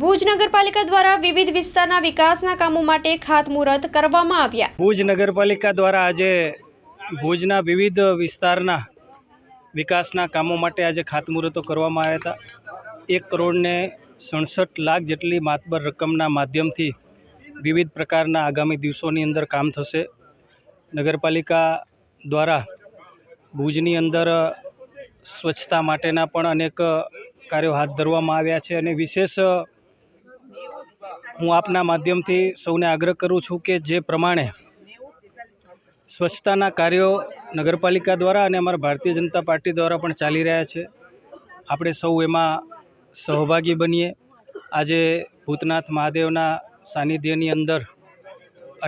ભુજ નગરપાલિકા દ્વારા વિવિધ વિસ્તારના વિકાસના કામો માટે ખાતમુહૂર્ત કરવામાં આવ્યા. ભુજ નગરપાલિકા દ્વારા આજે ભુજના વિવિધ વિસ્તારના વિકાસના કામો માટે આજે ખાતમુહૂર્તો કરવામાં આવ્યા હતા. એક કરોડને સડસઠ લાખ જેટલી માતબર રકમના માધ્યમથી વિવિધ પ્રકારના આગામી દિવસોની અંદર કામ થશે. નગરપાલિકા દ્વારા ભુજની અંદર સ્વચ્છતા માટેના પણ અનેક કાર્યો હાથ ધરવામાં આવ્યા છે અને વિશેષ હું આપના માધ્યમથી સૌને આગ્રહ કરું છું કે જે પ્રમાણે સ્વચ્છતાના કાર્યો નગરપાલિકા દ્વારા અને અમારા ભારતીય જનતા પાર્ટી દ્વારા પણ ચાલી રહ્યા છે. આપણે સૌ એમાં સહભાગી બનીએ. આજે ભૂતનાથ મહાદેવના સાનિધ્યની અંદર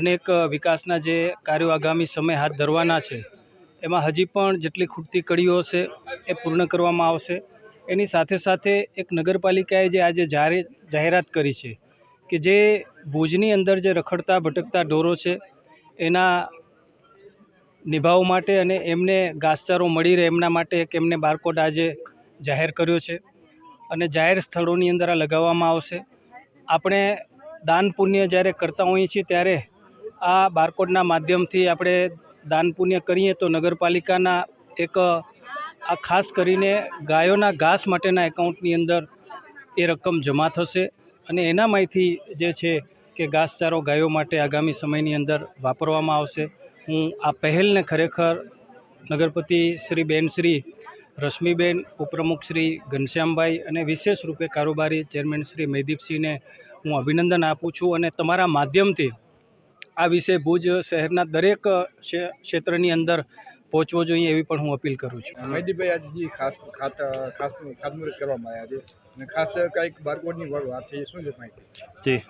અનેક વિકાસના જે કાર્યો આગામી સમય હાથ ધરવાના છે, એમાં હજી પણ જેટલી ખૂટતી કડીઓ છે એ પૂર્ણ કરવામાં આવશે. એની સાથે સાથે એક નગરપાલિકાએ જે આજે જાહેર, જાહેરાત કરી છે કે જે ભુજની અંદર જે રખડતા, ભટકતા ઢોરો છે, એના નિભાવ માટે અને એમને ઘાસચારો મળી રહે એમના માટે એક એમને બારકોડ આજે જાહેર કર્યો છે. અને જાહેર સ્થળોની અંદર આ લગાવવામાં આવશે. આપણે દાન પુણ્ય જ્યારે કરતા હોઈએ છીએ ત્યારે આ બારકોડના માધ્યમથી આપણે દાન પુણ્ય કરીએ તો નગરપાલિકાના એક આ ખાસ કરીને ગાયોના ઘાસ માટેના એકાઉન્ટની અંદર એ રકમ જમા થશે. અને એનામાંથી જે છે કે ઘાસચારો ગાયો માટે આગામી સમયની અંદર વાપરવામાં આવશે. હું આ પહેલને ખરેખર નગરપતિ શ્રી બેનશ્રી રશ્મિબેન ઉપપ્રમુખ શ્રી ઘનશ્યામભાઈ અને વિશેષ રૂપે કારોબારી ચેરમેન શ્રી મહેદીપસિંહને હું અભિનંદન આપું છું અને તમારા માધ્યમથી આ વિશે ભુજ શહેરના દરેક ક્ષેત્રની અંદર પહોંચવો જોઈએ એવી પણ હું અપીલ કરું છું. મહેદીભાઈ આજે જે ખાસ ખાસ ખાતમુહૂર્ત કરવામાં આવ્યા છે અને ખાસ કંઈક બારકોડની વાત થઈ શું છે માહિતી? જી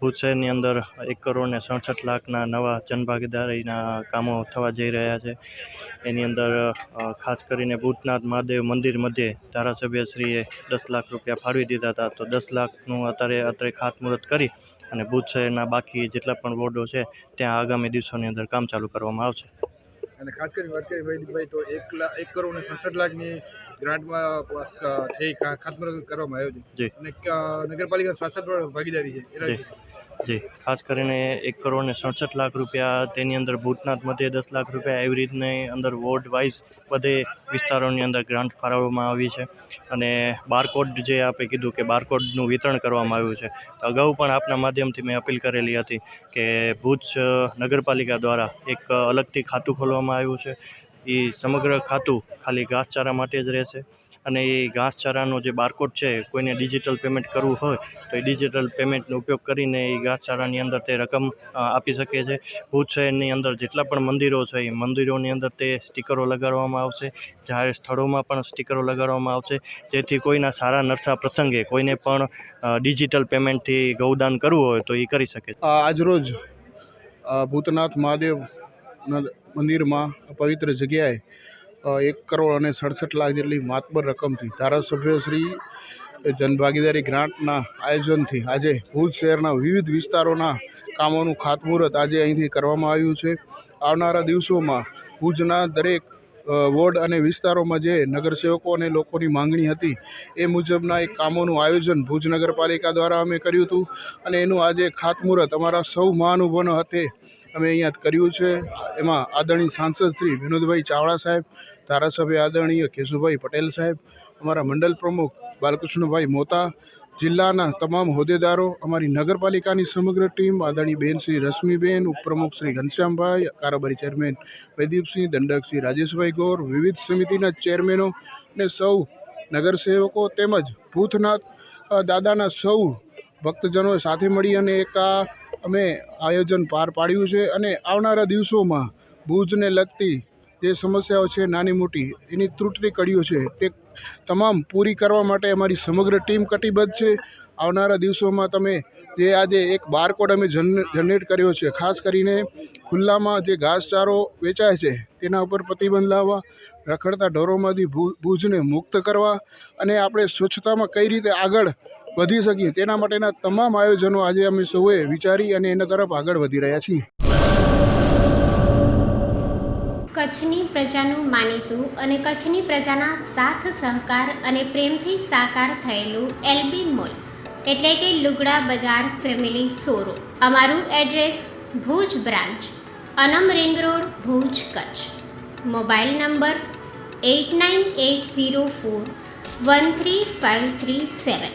ભુજ શહેરની અંદર એક કરોડ ને સડસઠ લાખના નવા જનભાગીદારીના કામો થવા જઈ રહ્યા છે. એની અંદર ખાસ કરીને ભૂતનાથ મહાદેવ મંદિર મધ્યે ધારાસભ્યશ્રીએ દસ લાખ રૂપિયા ફાળવી દીધા હતા. તો દસ લાખનું અત્યારે અત્યારે ખાતમુહૂર્ત કરી અને ભુજ શહેરના બાકી જેટલા પણ વોર્ડો છે ત્યાં આગામી દિવસોની અંદર કામ ચાલુ કરવામાં આવશે. અને ખાસ કરીને વાત કરીએ ભાઈ તો એક લાખ એક કરોડ ને સડસઠ લાખની ગ્રાન્ટમાં થઈ ખાતમુહૂર્ત કરવામાં આવ્યું છે. અને નગરપાલિકા સાસઠ ભાગીદારી છે. જી. ખાસ કરીને એક કરોડ ને સડસઠ લાખ રૂપિયા તેની અંદર ભૂતનાથ મધ્યે દસ લાખ રૂપિયા એવી રીતની અંદર વોર્ડ વાઇઝ બધે વિસ્તારોની અંદર ગ્રાન્ટ ફાળવવામાં આવી છે. અને બારકોડ જે આપે કીધું કે બારકોડનું વિતરણ કરવામાં આવ્યું છે. તો અગાઉ પણ આપના માધ્યમથી મેં અપીલ કરેલી હતી કે ભુજ નગરપાલિકા દ્વારા એક અલગથી ખાતું ખોલવામાં આવ્યું છે. એ સમગ્ર ખાતું ખાલી ઘાસચારા માટે જ રહેશે. અને એ ઘાસચારાનો જે બારકોડ છે, કોઈને ડિજિટલ પેમેન્ટ કરવું હોય, તો એ ડિજિટલ પેમેન્ટનો ઉપયોગ કરીને એ ઘાસચારાની અંદર તે રકમ આપી શકે છે. ભુજ શહેરની અંદર જેટલા પણ મંદિરો છે, એ મંદિરોની અંદર તે સ્ટીકરો લગાડવામાં આવશે. જાહેર સ્થળોમાં પણ સ્ટીકરો લગાડવામાં આવશે. જેથી કોઈના સારા નરસા પ્રસંગે કોઈને પણ ડિજિટલ પેમેન્ટથી ગૌદાન કરવું હોય તો એ કરી શકે આજરોજ ભૂતનાથ મહાદેવ મંદિરમાં પવિત્ર જગ્યાએ એક કરોડ અને સડસઠ લાખ જેટલી માતબર રકમથી ધારાસભ્યશ્રી જનભાગીદારી ગ્રાન્ટના આયોજનથી આજે ભુજ શહેરના વિવિધ વિસ્તારોના કામોનું ખાતમુહૂર્ત આજે અહીંથી કરવામાં આવ્યું છે. આવનારા દિવસોમાં ભુજના દરેક વોર્ડ અને વિસ્તારોમાં જે નગરસેવકો અને લોકોની માંગણી હતી એ મુજબના એક કામોનું આયોજન ભુજ નગરપાલિકા દ્વારા અમે કર્યું હતું અને એનું આજે ખાતમુહૂર્ત અમારા સૌ મહાનુભાવોના હાથે અમે અહીંયા કર્યું છે. એમાં આદરણીય સાંસદ શ્રી વિનોદભાઈ ચાવડા સાહેબ, ધારાસભ્ય આદરણીય કેશુભાઈ પટેલ સાહેબ, અમારા મંડળ પ્રમુખ બાલકૃષ્ણભાઈ મોતા, જિલ્લાના તમામ હોદ્દેદારો, અમારી નગરપાલિકાની સમગ્ર ટીમ, આદરણીય બેન શ્રી રશ્મિબેન, ઉપપ્રમુખ શ્રી ઘનશ્યામભાઈ, કારોબારી ચેરમેન પ્રદીપસિંહ, દંડક શ્રી રાજેશભાઈ ગોર, વિવિધ સમિતિના ચેરમેનો અને સૌ નગરસેવકો તેમજ ભૂતનાથ દાદાના સૌ ભક્તજનો સાથે મળી અને એક આ અમે આયોજન પાર પાડ્યું છે અને આવનારા દિવસોમાં ભુજને લગતી જે સમસ્યાઓ છે નાની મોટી, એની ત્રુટની કડીઓ છે તે તમામ પૂરી કરવા માટે અમારી સમગ્ર ટીમ કટિબદ્ધ છે. આવનારા દિવસોમાં તમે જે આજે એક બારકોડ અમે જન, જનરેટ કર્યો છે, ખાસ કરીને ખુલ્લામાં જે ઘાસચારો વેચાય છે, તેના ઉપર પ્રતિબંધ લાવવા, રખડતા ઢોરોમાંથી ભુજને મુક્ત કરવા અને આપણે સ્વચ્છતામાં કઈ રીતે આગળ વધી શકીએ. તેના માટેના તમામ આયોજનો આજે અમે સૌએ વિચારી અને એના તરફ આગળ વધી રહ્યા છીએ. કચ્છની પ્રજાનું માનીતું અને કચ્છની પ્રજાના સાથ સહકાર અને પ્રેમથી સાકાર થયેલું એલબી મોલ, એટલે કે લુગડા બજાર ફેમિલી સોરો અમારું address Bhuj branch, Anam ring road, Bhuj Kutch. Mobile number eight nine eight zero four one three five three seven.